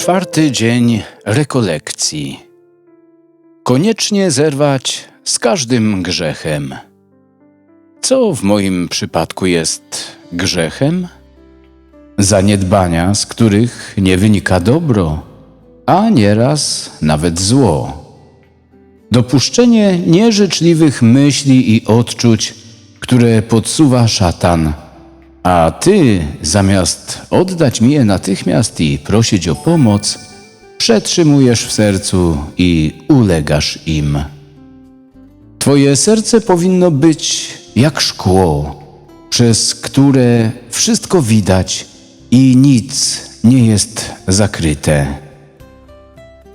Czwarty dzień rekolekcji. Koniecznie zerwać z każdym grzechem. Co w moim przypadku jest grzechem? Zaniedbania, z których nie wynika dobro, a nieraz nawet zło. Dopuszczenie nieżyczliwych myśli i odczuć, które podsuwa szatan – a ty, zamiast oddać mi je natychmiast i prosić o pomoc, przetrzymujesz w sercu i ulegasz im. Twoje serce powinno być jak szkło, przez które wszystko widać i nic nie jest zakryte.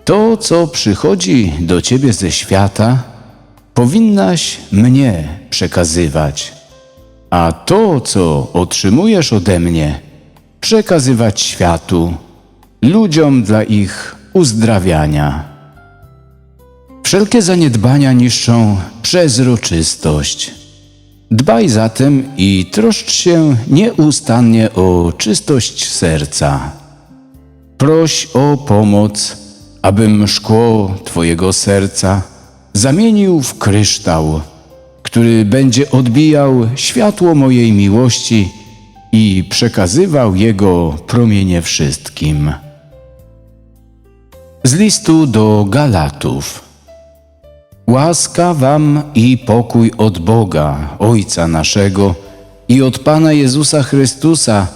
To, co przychodzi do ciebie ze świata, powinnaś mnie przekazywać a to, co otrzymujesz ode mnie, przekazywać światu, ludziom dla ich uzdrawiania. Wszelkie zaniedbania niszczą przezroczystość. Dbaj zatem i troszcz się nieustannie o czystość serca. Proś o pomoc, abym szkło Twojego serca zamienił w kryształ który będzie odbijał światło mojej miłości i przekazywał jego promienie wszystkim. Z listu do Galatów. Łaska wam i pokój od Boga, Ojca naszego i od Pana Jezusa Chrystusa,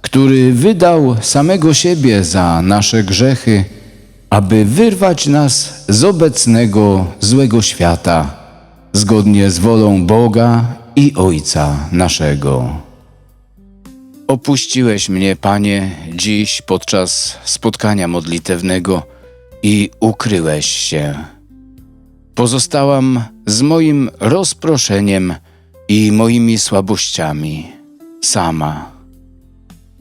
który wydał samego siebie za nasze grzechy, aby wyrwać nas z obecnego złego świata zgodnie z wolą Boga i Ojca naszego. Opuściłeś mnie, Panie, dziś podczas spotkania modlitewnego i ukryłeś się. Pozostałam z moim rozproszeniem i moimi słabościami sama.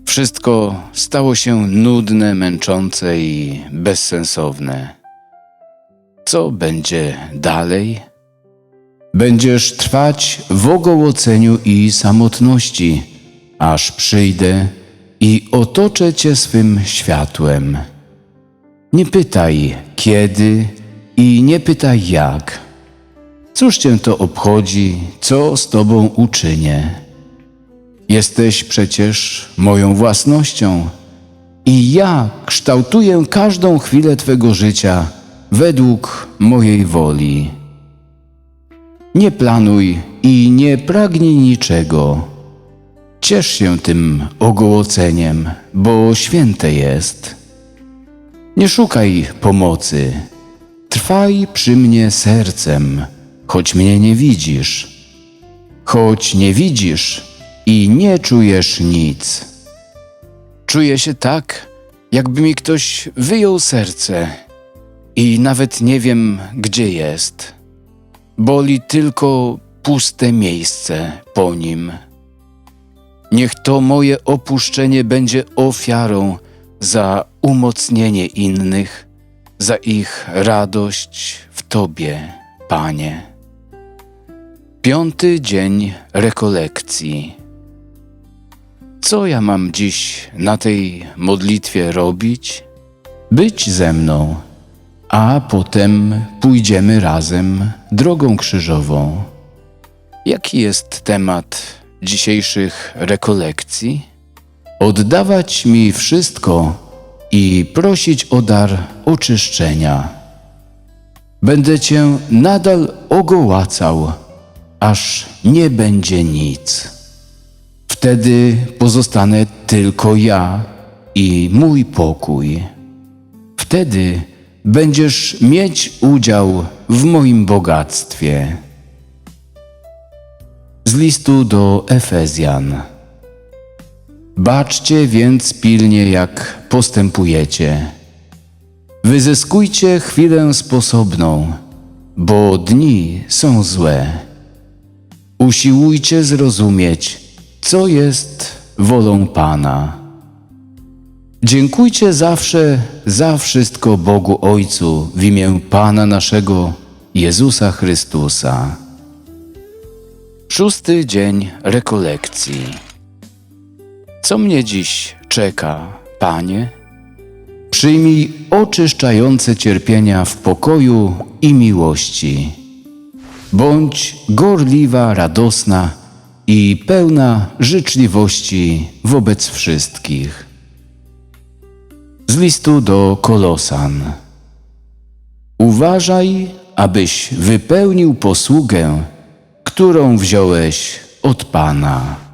Wszystko stało się nudne, męczące i bezsensowne. Co będzie dalej? Będziesz trwać w ogołoceniu i samotności, aż przyjdę i otoczę cię swym światłem. Nie pytaj kiedy i nie pytaj jak. Cóż cię to obchodzi, co z tobą uczynię? Jesteś przecież moją własnością i ja kształtuję każdą chwilę twego życia według mojej woli. Nie planuj i nie pragnij niczego. Ciesz się tym ogołoceniem, bo święte jest. Nie szukaj pomocy. Trwaj przy mnie sercem, choć mnie nie widzisz. Choć nie widzisz i nie czujesz nic. Czuję się tak, jakby mi ktoś wyjął serce i nawet nie wiem, gdzie jest. Boli tylko puste miejsce po nim. Niech to moje opuszczenie będzie ofiarą za umocnienie innych, za ich radość w Tobie, Panie. Piąty dzień rekolekcji. Co ja mam dziś na tej modlitwie robić? Być ze mną a potem pójdziemy razem drogą krzyżową. Jaki jest temat dzisiejszych rekolekcji? Oddawać mi wszystko i prosić o dar oczyszczenia. Będę Cię nadal ogołacał, aż nie będzie nic. Wtedy pozostanę tylko ja i mój pokój. Wtedy będziesz mieć udział w moim bogactwie. Z listu do Efezjan. Baczcie więc pilnie, jak postępujecie. Wyzyskujcie chwilę sposobną, bo dni są złe. Usiłujcie zrozumieć, co jest wolą Pana. Dziękujcie zawsze za wszystko Bogu Ojcu w imię Pana naszego Jezusa Chrystusa. Szósty dzień rekolekcji. Co mnie dziś czeka, Panie? Przyjmij oczyszczające cierpienia w pokoju i miłości. Bądź gorliwa, radosna i pełna życzliwości wobec wszystkich. Z listu do Kolosan. Uważaj, abyś wypełnił posługę, którą wziąłeś od Pana.